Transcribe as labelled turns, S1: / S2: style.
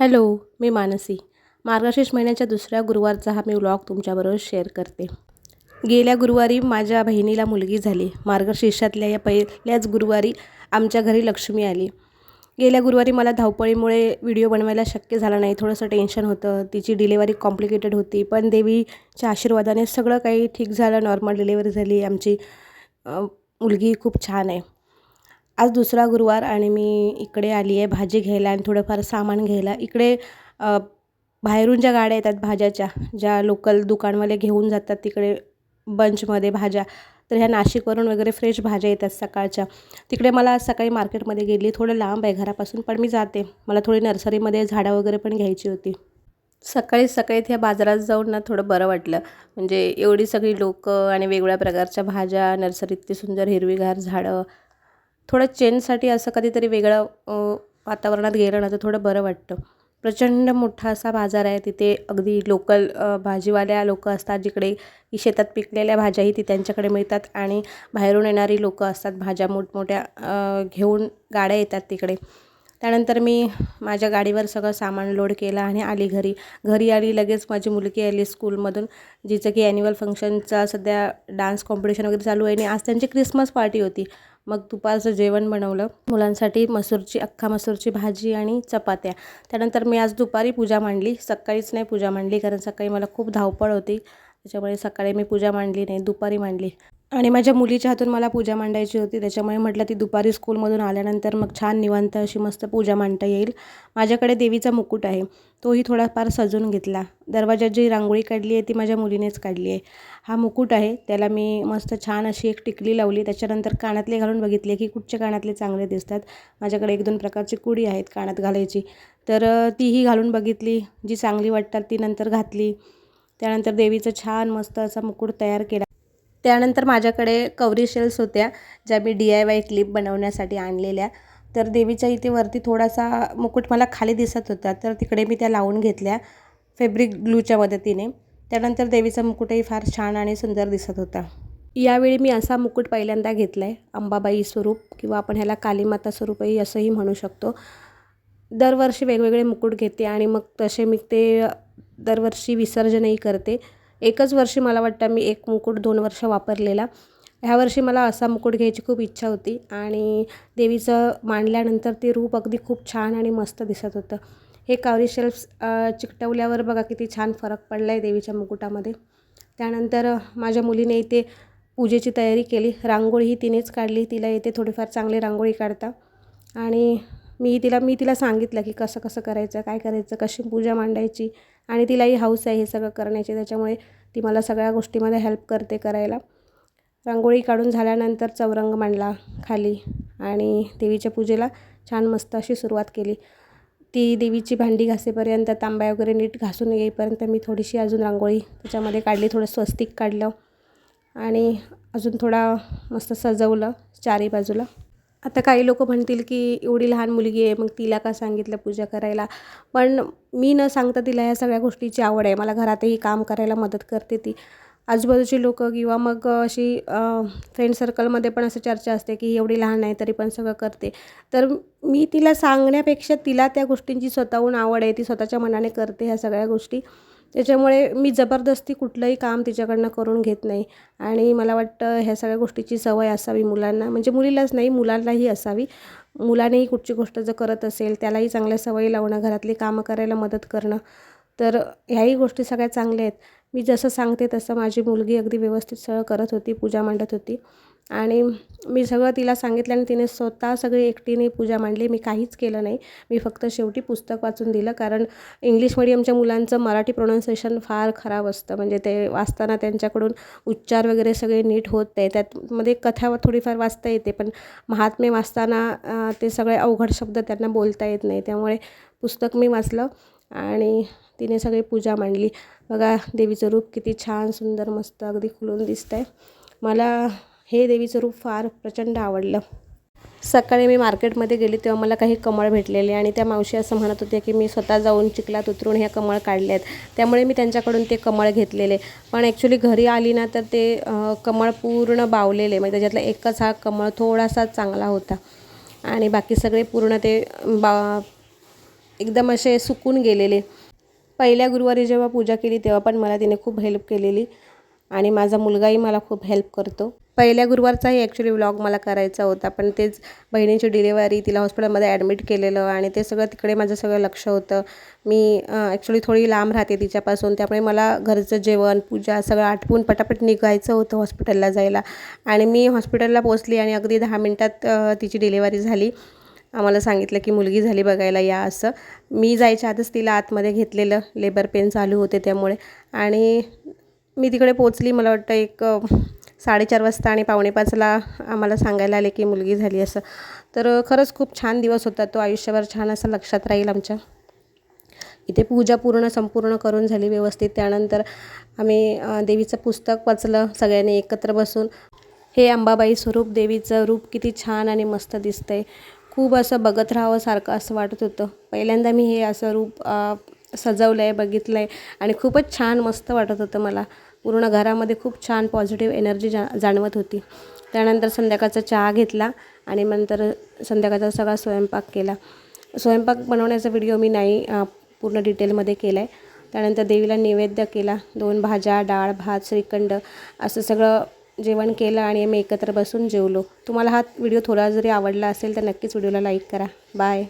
S1: Hello मी मानसी. मार्गशीर्ष महिन्याच्या दुसऱ्या गुरुवारचा हा मी व्लॉग तुमच्याबरोबर शेअर करते. गेल्या गुरुवारी माझ्या बहिणीला मुलगी झाली. मार्गशीर्षातल्या या पहिल्याच गुरुवारी आमच्या घरी लक्ष्मी आली. गेल्या गुरुवारी मला धावपळीमुळे व्हिडिओ बनवायला शक्य झाला नाही. थोडंसं टेन्शन होतं. तिची डिलेवरी कॉम्प्लिकेटेड होती. पण देवीच्या आशीर्वादाने सगळं काही ठीक झालं. नॉर्मल डिलेवरी झाली. आमची मुलगी खूप छान आहे. आज दुसरा गुरुवार आणि मी इकडे आली आहे भाजी घ्यायला आणि थोडंफार सामान घ्यायला. इकडे बाहेरून ज्या गाड्या येतात भाज्याच्या ज्या लोकल दुकानवाले घेऊन जातात तिकडे बंचमध्ये भाज्या तर ह्या नाशिकवरून वगैरे फ्रेश भाज्या येतात सकाळच्या. तिकडे मला आज सकाळी मार्केटमध्ये गेली थोडं लांब आहे घरापासून पण मी जाते. मला थोडी नर्सरीमध्ये झाडं वगैरे पण घ्यायची होती. सकाळी सकाळी त्या बाजारात जाऊन ना थोडं बरं वाटलं. म्हणजे एवढी सगळी लोकं आणि वेगवेगळ्या प्रकारच्या भाज्या नर्सरीतली सुंदर हिरवीगार झाडं थोडं चेंजसाठी असं कधीतरी वेगळं वातावरणात गेलं ना तर थोडं बरं वाटतं. प्रचंड मोठा असा बाजार आहे तिथे अगदी लोकल भाजीवाल्या लोक असतात जिकडे की शेतात पिकलेल्या भाज्याही ती त्यांच्याकडे मिळतात आणि बाहेरून येणारी लोकं असतात भाज्या मोठमोठ्या घेऊन गाड्या येतात तिकडे. त्यानंतर मी माझ्या गाडीवर सगळं सामान लोड केलं आणि आली घरी. घरी आली लगेच माझी मुलगी आली स्कूलमधून जिचं की ॲन्युअल फंक्शनचा सध्या डान्स कॉम्पिटिशन वगैरे चालू आहे आणि आज त्यांची क्रिसमस पार्टी होती. मग दुपारचं जेवण बनवलं. मुलांसाठी मसूरची अख्खा मसूरची भाजी आणि चपात्या. त्यानंतर मी आज दुपारी पूजा मांडली. सकाळीच नाही पूजा मांडली कारण सकाळी मला खूप धावपळ होती. त्याच्यामुळे सकाळी मी पूजा मांडली नाही दुपारी मांडली. आणि माझ्या मुलीच्या हातून मला पूजा मांडायची होती. त्याच्यामुळे म्हटलं ती दुपारी स्कूलमधून आल्यानंतर मग छान निवांत अशी मस्त पूजा मांडता येईल. माझ्याकडे देवीचा मुकुट आहे. तोही थोडाफार सजवून घेतला. दरवाजात जी रांगोळी काढली आहे ती माझ्या मुलीनेच काढली आहे. हा मुकुट आहे. त्याला मी मस्त छान अशी एक टिकली लावली. त्याच्यानंतर कानातले घालून बघितले की कुठचे कानातले चांगले दिसतात. माझ्याकडे एक दोन प्रकारची कुडी आहेत कानात घालायची. तर तीही घालून बघितली. जी चांगली वाटतात ती नंतर घातली. त्यानंतर देवीचं छान मस्त असा मुकुट तयार केला. त्यानंतर माझ्याकडे कवरी शेल्स होत्या ज्या मी डी आय वाय क्लिप बनवण्यासाठी आणलेल्या. तर देवीच्या इथे वरती थोडासा मुकुट मला खाली दिसत होता तर तिकडे मी त्या लावून घेतल्या फॅब्रिक ग्लूच्या मदतीने. त्यानंतर देवीचा मुकुटही फार छान आणि सुंदर दिसत होता. यावेळी मी असा मुकुट पहिल्यांदा घेतला आहे अंबाबाई स्वरूप किंवा आपण ह्याला कालीमाता स्वरूपही असंही म्हणू शकतो. दरवर्षी वेगवेगळे मुकुट घेते आणि मग तसे मी ते दरवर्षी विसर्जनही करते. एकच वर्षी मला वाटतं मी एक मुकुट दोन वर्ष वापरलेला. ह्या वर्षी मला असा मुकुट घ्यायची खूप इच्छा होती आणि देवीचं मांडल्यानंतर ते रूप अगदी खूप छान आणि मस्त दिसत होतं. हे कावरी शेल्फ्स चिकटवल्यावर बघा किती छान फरक पडला आहे देवीच्या मुकुटामध्ये. त्यानंतर माझ्या मुलीने इथे पूजेची तयारी केली. रांगोळीही तिनेच काढली. तिला येते थोडीफार चांगली रांगोळी काढता. आणि मी तिला मी तिला सांगितलं की कसं कसं करायचं काय करायचं कशी पूजा मांडायची आणि तिलाही हाऊस आहे हे सगळं करण्याची त्याच्यामुळे ती मला सगळ्या गोष्टीमध्ये हेल्प करते करायला. रांगोळी काढून झाल्यानंतर चौरंग मांडला खाली आणि देवीच्या पूजेला छान मस्त अशी सुरुवात केली. ती देवीची भांडी घासेपर्यंत तांब्या वगैरे नीट घासून येईपर्यंत मी थोडीशी अजून रांगोळी त्याच्यामध्ये काढली थोडं स्वस्तिक काढलं आणि अजून थोडा मस्त सजवलं चारी बाजूला. आता काही लोक म्हणतील की एवढी लहान मुलगी आहे मग तिला का सांगितलं पूजा करायला? पण मी न सांगता तिला ह्या सगळ्या गोष्टीची आवड आहे. मला घरातही काम करायला मदत करते ती. आजूबाजूची लोकं किंवा मग अशी फ्रेंड सर्कलमध्ये पण असं चर्चा असते की एवढी लहान आहे तरी पण सगळं करते. तर मी तिला सांगण्यापेक्षा तिला त्या गोष्टींची स्वतःहून आवड आहे. ती स्वतःच्या मनाने करते ह्या सगळ्या गोष्टी. त्याच्यामुळे मी जबरदस्ती कुठलंही काम तिच्याकडनं करून घेत नाही. आणि मला वाटतं ह्या सगळ्या गोष्टीची सवय असावी मुलांना. म्हणजे मुलीलाच नाही मुलांनाही असावी. मुलानेही कुठची गोष्ट जर करत असेल त्यालाही चांगल्या सवयी लावणं घरातली कामं करायला मदत करणं तर ह्याही गोष्टी सगळ्या चांगल्या आहेत. मी जसं सांगते तसं माझी मुलगी अगदी व्यवस्थित सगळं करत होती पूजा मांडत होती. आणि मी सगळं तिला सांगितलं आणि तिने स्वतः सगळी एकटीने पूजा मांडली. मी काहीच केलं नाही. मी फक्त शेवटी पुस्तक वाचून दिलं. कारण इंग्लिश मिडियमच्या मुलांचं मराठी प्रोनाऊन्सिएशन फार खराब असतं. म्हणजे ते वाचताना त्यांच्याकडून उच्चार वगैरे सगळे नीट होत नाही. त्यातमध्ये कथा थोडीफार वाचता येते. पण महात्मे वाचताना ते सगळे अवघड शब्द त्यांना बोलता येत नाही. त्यामुळे पुस्तक मी वाचलं आणि तिने सगळी पूजा मांडली. बघा देवीचं रूप किती छान सुंदर मस्त अगदी खुलून दिसतं आहे मला हे देवीचं रूप फार प्रचंड आवडलं. सकाळी मी मार्केटमध्ये गेली तेव्हा मला काही कमळ भेटलेले आणि त्या मावशी असं म्हणत होत्या की मी स्वतः जाऊन चिखलात उतरून ह्या कमळ काढले आहेत त्यामुळे मी त्यांच्याकडून ते कमळ घेतलेले. पण ॲक्च्युली घरी आली ना तर ते कमळ पूर्ण बावलेले. म्हणजे त्याच्यातला एकच हा कमळ थोडासा चांगला होता. आणि बाकी सगळे पूर्ण ते बा एकदम असे सुकून गेलेले. पहिल्या गुरुवारी जेव्हा पूजा केली तेव्हा पण मला तिने खूप हेल्प केलेली. आणि माझा मुलगाही मला खूप हेल्प करतो. पहिल्या गुरुवारचाही ॲक्च्युली व्लॉग मला करायचा होता पण तेच बहिणीची डिलेवरी तिला हॉस्पिटलमध्ये ॲडमिट केलेलं आणि ते सगळं तिकडे माझं सगळं लक्ष होतं. मी ॲक्च्युली थोडी लांब राहते तिच्यापासून त्यामुळे मला घरचं जेवण पूजा सगळं आटपून पटापट निघायचं होतं हॉस्पिटलला जायला. आणि मी हॉस्पिटलला पोचली आणि अगदी दहा मिनटात तिची डिलेवरी झाली. आम्हाला सांगितलं की मुलगी झाली बघायला या असं. मी जायच्या आधीच तिला आतमध्ये घेतलेलं लेबर पेन चालू होते त्यामुळे. आणि मी तिकडे पोचली मला वाटतं एक साडेचार वाजता आणि पावणेपाचला आम्हाला सांगायला आले की मुलगी झाली असं. तर खरंच खूप छान दिवस होता. तो आयुष्यभर छान असं लक्षात राहील आमच्या. इथे पूजा पूर्ण संपूर्ण करून झाली व्यवस्थित. त्यानंतर आम्ही देवीचं पुस्तक वाचलं सगळ्यांनी एकत्र बसून. हे अंबाबाई स्वरूप देवीचं रूप किती छान आणि मस्त दिसतं आहे खूप असं बघत राहावं सारखं असं वाटत होतं. पहिल्यांदा मी हे असं रूप सजवलं आहे बघितलं आहे आणि खूपच छान मस्त वाटत होतं मला. पूर्ण घरामध्ये खूप छान पॉझिटिव्ह एनर्जी जा जाणवत होती. त्यानंतर संध्याकाळचा चहा घेतला आणि नंतर संध्याकाळचा सगळा स्वयंपाक केला. स्वयंपाक बनवण्याचा व्हिडिओ मी नाही पूर्ण डिटेलमध्ये केला आहे त्यानंतर देवीला नैवेद्य केला. दोन भाज्या डाळ भात श्रीखंड असं सगळं जेवण केलं आणि आम्ही एकत्र बसून जेवलो. तुम्हाला हा व्हिडिओ थोडा जरी आवडला असेल तर नक्कीच व्हिडिओला लाईक करा. बाय